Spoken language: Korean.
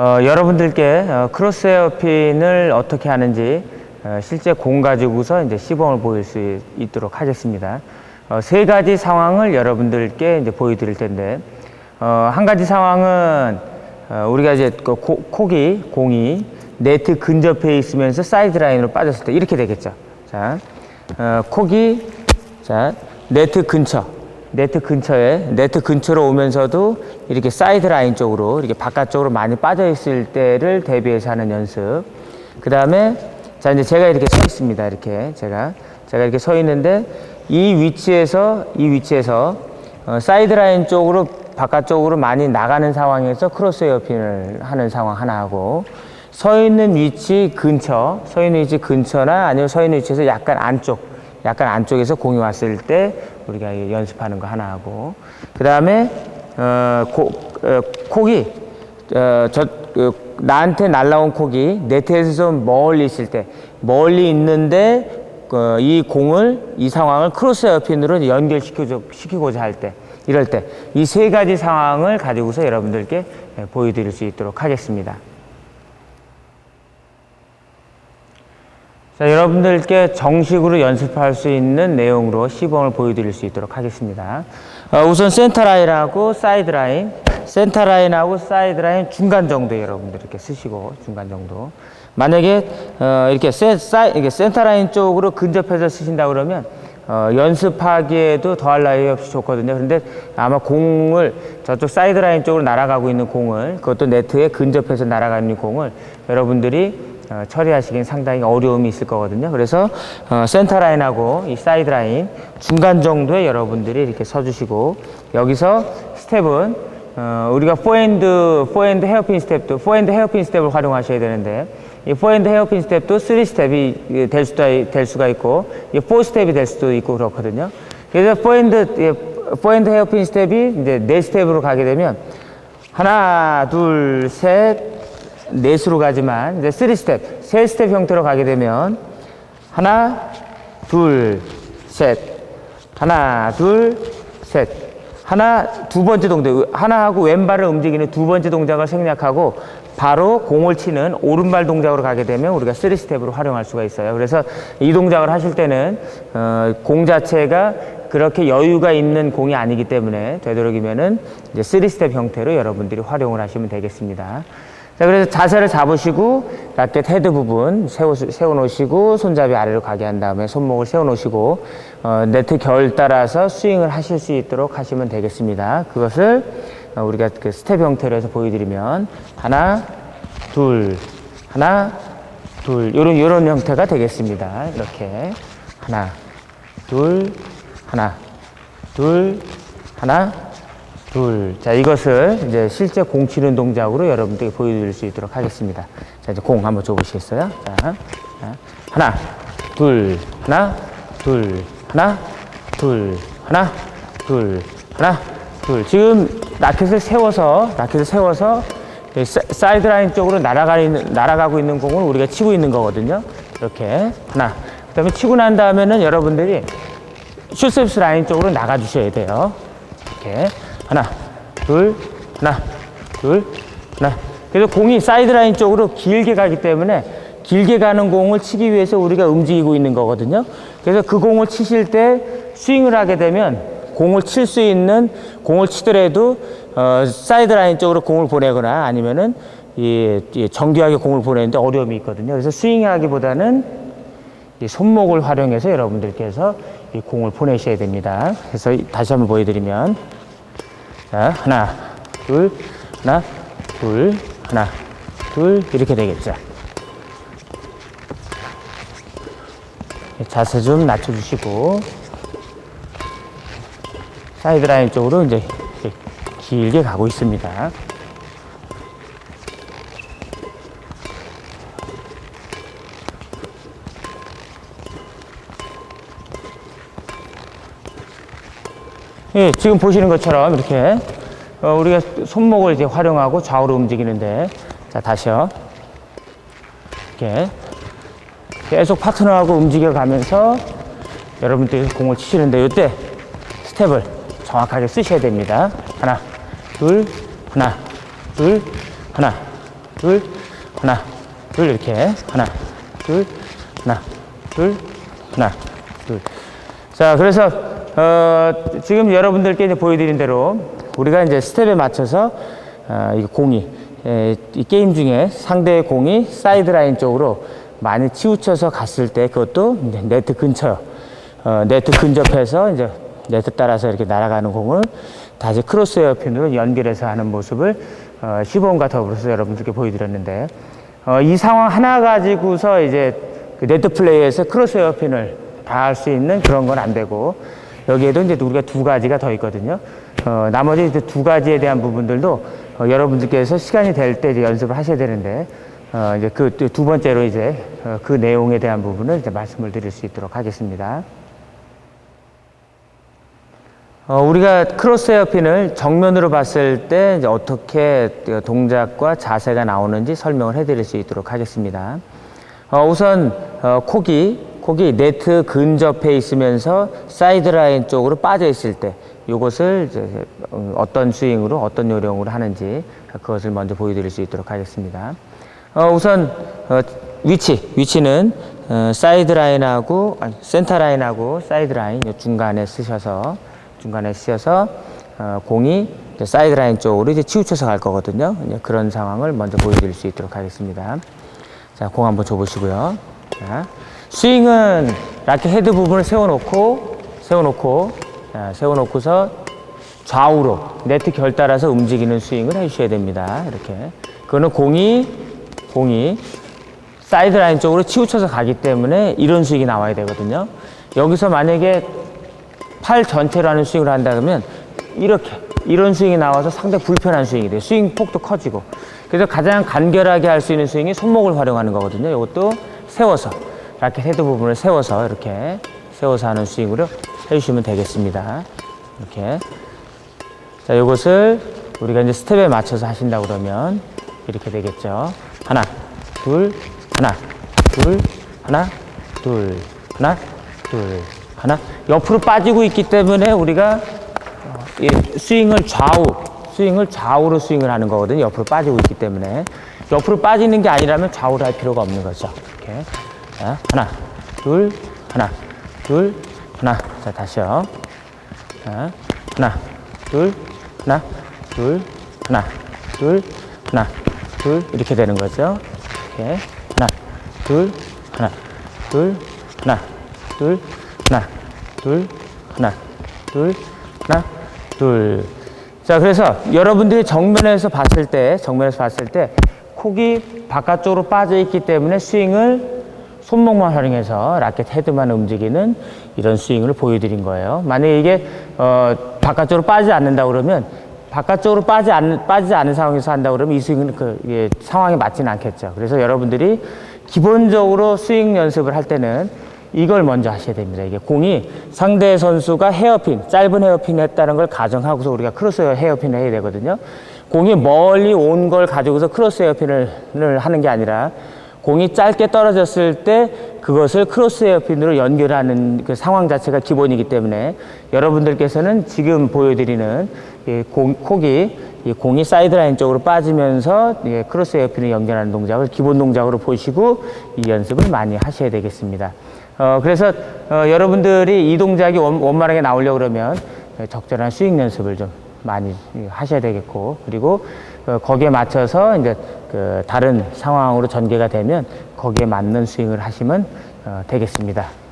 어, 여러분들께 어, 크로스 헤어핀을 어떻게 하는지 어, 실제 공 가지고서 이제 시범을 보일 수 있 도록 하겠습니다. 어, 세 가지 상황을 여러분들께 이제 보여드릴 텐데 어, 한 가지 상황은 어, 우리가 이제 그 고- 콕이 공이 네트 근접해 있으면서 사이드 라인으로 빠졌을 때 이렇게 되겠죠. 자, 어, 콕이 자 네트 근처 네트 근처에 네트 근처로 오면서도 이렇게 사이드 라인 쪽으로 이렇게 바깥쪽으로 많이 빠져 있을 때를 대비해서 하는 연습. 그 다음에 자 이제 제가 이렇게 서 있습니다. 이렇게 제가 제가 이렇게 서 있는데 이 위치에서 이 위치에서 어, 사이드 라인 쪽으로 바깥쪽으로 많이 나가는 상황에서 크로스 에어핀을 하는 상황 하나 하고 서 있는 위치 근처 서 있는 위치 근처나 아니면 서 있는 위치에서 약간 안쪽 약간 안쪽에서 공이 왔을 때 우리가 이 연습하는 거 하나 하고. 그 다음에 어, 고, 어, 콕이 어, 저 어, 나한테 날라온 콕이 네트에서 좀 멀리 있을 때. 멀리 있는데 어, 이 공을 이 상황을 크로스 에어핀으로 연결시키고자 시키고자 할때 이럴 때. 이 세 가지 상황을 가지고서 여러분들께 예, 보여드릴 수 있도록 하겠습니다. 자, 여러분들께 정식으로 연습할 수 있는 내용으로 시범을 보여드릴 수 있도록 하겠습니다. 어, 우선 센터 라인하고 사이드 라인, 센터 라인하고 사이드 라인 중간 정도 여러분들 이렇게 쓰시고 중간 정도. 만약에 어, 이렇게, 센, 사이, 이렇게 센터 라인 쪽으로 근접해서 쓰신다 그러면 어, 연습하기에도 더할 나위 없이 좋거든요. 그런데 아마 공을 저쪽 사이드 라인 쪽으로 날아가고 있는 공을 그것도 네트에 근접해서 날아가는 공을 여러분들이 어, 처리하시긴 상당히 어려움이 있을 거거든요. 그래서 어, 센터 라인하고 이 사이드 라인 중간 정도에 여러분들이 이렇게 서주시고 여기서 스텝은 어, 우리가 포핸드 포핸드 헤어핀 스텝도 포핸드 헤어핀 스텝을 활용하셔야 되는데 이 포핸드 헤어핀 스텝도 3 스텝이 될 수도 될 수가 있고 이4 스텝이 될 수도 있고 그렇거든요. 그래서 포핸드 예, 포핸드 헤어핀 스텝이 이제 네 스텝으로 가게 되면 하나, 둘, 셋, 넷으로 가지만 이제 3 스텝, 세 스텝 형태로 가게 되면 하나, 둘, 셋, 하나, 둘, 셋, 하나, 두 번째 동작, 하나하고 왼발을 움직이는 두 번째 동작을 생략하고 바로 공을 치는 오른발 동작으로 가게 되면 우리가 3 스텝으로 활용할 수가 있어요. 그래서 이 동작을 하실 때는 어, 공 자체가 그렇게 여유가 있는 공이 아니기 때문에 되도록이면은 이제 3 스텝 형태로 여러분들이 활용을 하시면 되겠습니다. 자, 그래서 자세를 잡으시고 라켓 헤드 부분 세워, 세워 놓으시고 손잡이 아래로 가게 한 다음에 손목을 세워 놓으시고 어, 네트 결 따라서 스윙을 하실 수 있도록 하시면 되겠습니다. 그것을 어, 우리가 그 스텝 형태로 해서 보여드리면 하나, 둘, 하나, 둘 요런 요런 형태가 되겠습니다. 이렇게 하나, 둘, 하나, 둘, 하나, 둘. 자, 이것을 이제 실제 공 치는 동작으로 여러분들께 보여드릴 수 있도록 하겠습니다. 자, 이제 공 한번 줘보시겠어요? 자, 자, 하나, 둘, 하나, 둘, 하나, 둘, 하나, 둘, 하나, 둘. 지금 라켓을 세워서, 라켓을 세워서 이 사- 사이드 라인 쪽으로 날아가 있는, 날아가고 있는 공을 우리가 치고 있는 거거든요. 이렇게. 하나. 그 다음에 치고 난 다음에는 여러분들이 슛셉스 라인 쪽으로 나가 주셔야 돼요. 이렇게 하나, 둘, 하나, 둘, 하나. 그래서 공이 사이드 라인 쪽으로 길게 가기 때문에 길게 가는 공을 치기 위해서 우리가 움직이고 있는 거거든요. 그래서 그 공을 치실 때 스윙을 하게 되면 공을 칠 수 있는 공을 치더라도 어, 사이드 라인 쪽으로 공을 보내거나 아니면은 이, 이 정교하게 공을 보내는데 어려움이 있거든요. 그래서 스윙하기보다는 이 손목을 활용해서 여러분들께서 이 공을 보내셔야 됩니다. 그래서 이- 다시 한번 보여드리면 자 하나 둘 하나 둘 하나 둘 이렇게 되겠죠. 자세 좀 낮춰주시고 사이드 라인 쪽으로 이제 길게 가고 있습니다. 예, 지금 보시는 것처럼 이렇게 어, 우리가 손목을 이제 활용하고 좌우로 움직이는데 자 다시요. 이렇게 계속 파트너하고 움직여 가면서 여러분들이 공을 치시는데 이때 스텝을 정확하게 쓰셔야 됩니다. 하나, 둘, 하나, 둘, 하나, 둘, 하나, 둘 이렇게 하나, 둘, 하나, 둘, 하나, 둘. 자, 그래서 어, 지금 여러분들께 이제 보여드린 대로 우리가 이제 스텝에 맞춰서 어, 이 공이 에, 이 게임 중에 상대의 공이 사이드 라인 쪽으로 많이 치우쳐서 갔을 때 그것도 이제 네트 근처, 어, 네트 근접해서 이제 네트 따라서 이렇게 날아가는 공을 다시 크로스 에어핀으로 연결해서 하는 모습을 어, 시범과 더불어서 여러분들께 보여드렸는데 어, 이 상황 하나 가지고서 이제 그 네트 플레이에서 크로스 에어핀을 다 할 수 있는 그런 건 안 되고 여기에도 이제 우리가 두 가지가 더 있거든요. 어, 나머지 두 가지에 대한 부분들도 어, 여러분들께서 시간이 될 때 이제 연습을 하셔야 되는데 어, 이제 그 두 번째로 이제 어, 그 내용에 대한 부분을 이제 말씀을 드릴 수 있도록 하겠습니다. 어, 우리가 크로스 에어핀을 정면으로 봤을 때 이제 어떻게 동작과 자세가 나오는지 설명을 해드릴 수 있도록 하겠습니다. 어, 우선 어, 콕이 콕이 네트 근접해 있으면서 사이드라인 쪽으로 빠져 있을 때 이것을 어떤 스윙으로 어떤 요령으로 하는지 그것을 먼저 보여드릴 수 있도록 하겠습니다. 어, 우선 어, 위치 위치는 어, 사이드 라인하고 아니, 센터 라인하고 사이드 라인 요 중간에 쓰셔서 중간에 쓰셔서 어, 공이 이제 사이드 라인 쪽으로 이제 치우쳐서 갈 거거든요. 그런 상황을 먼저 보여드릴 수 있도록 하겠습니다. 자, 공 한번 줘보시고요. 자, 스윙은 라켓 헤드 부분을 세워놓고 세워놓고 자, 세워놓고서 좌우로 네트 결 따라서 움직이는 스윙을 해주셔야 됩니다. 이렇게 그거는 공이 공이 사이드 라인 쪽으로 치우쳐서 가기 때문에 이런 스윙이 나와야 되거든요. 여기서 만약에 팔 전체로 하는 스윙을 한다 그러면 이렇게 이런 스윙이 나와서 상당히 불편한 스윙이 돼요. 스윙 폭도 커지고. 그래서 가장 간결하게 할 수 있는 스윙이 손목을 활용하는 거거든요. 이것도 세워서 라켓 헤드 부분을 세워서 이렇게 세워서 하는 스윙으로 해주시면 되겠습니다. 이렇게 자, 이것을 우리가 이제 스텝에 맞춰서 하신다 그러면 이렇게 되겠죠. 하나, 둘, 하나, 둘, 하나, 둘, 하나, 둘, 하나. 옆으로 빠지고 있기 때문에 우리가 어, 이 스윙을 좌우, 스윙을 좌우로 스윙을 하는 거거든요. 옆으로 빠지고 있기 때문에. 옆으로 빠지는 게 아니라면 좌우로 할 필요가 없는 거죠. 이렇게. 자, 하나, 둘, 하나, 둘, 하나. 자, 다시요. 자, 하나, 둘, 하나, 둘, 하나, 둘, 하나, 둘 이렇게 되는 거죠. 이렇게 하나, 둘, 하나, 둘, 하나, 둘, 하나, 둘, 하나, 둘, 하나, 둘. 자, 그래서 여러분들이 정면에서 봤을 때, 정면에서 봤을 때 콕이 바깥쪽으로 빠져 있기 때문에 스윙을 손목만 활용해서 라켓 헤드만 움직이는 이런 스윙을 보여드린 거예요. 만약에 이게 어, 바깥쪽으로 빠지지 않는다 그러면 바깥쪽으로 빠지 않는, 빠지지 않은 상황에서 한다 그러면 이 스윙은 그 예, 상황에 맞지는 않겠죠. 그래서 여러분들이 기본적으로 스윙 연습을 할 때는 이걸 먼저 하셔야 됩니다. 이게 공이 상대 선수가 헤어핀, 짧은 헤어핀을 했다는 걸 가정하고서 우리가 크로스 헤어핀을 해야 되거든요. 공이 멀리 온 걸 가지고서 크로스 헤어핀을 하는 게 아니라 공이 짧게 떨어졌을 때 그것을 크로스 에어핀으로 연결하는 그 상황 자체가 기본이기 때문에 여러분들께서는 지금 보여드리는 이 공, 콕이 이 공이 사이드라인 쪽으로 빠지면서 이 크로스 에어핀을 연결하는 동작을 기본 동작으로 보시고 이 연습을 많이 하셔야 되겠습니다. 어, 그래서 어, 여러분들이 이 동작이 원, 원만하게 나오려고 그러면 적절한 스윙 연습을 좀 많이 하셔야 되겠고 그리고 어, 거기에 맞춰서 이제 그 다른 상황으로 전개가 되면 거기에 맞는 스윙을 하시면 어, 되겠습니다.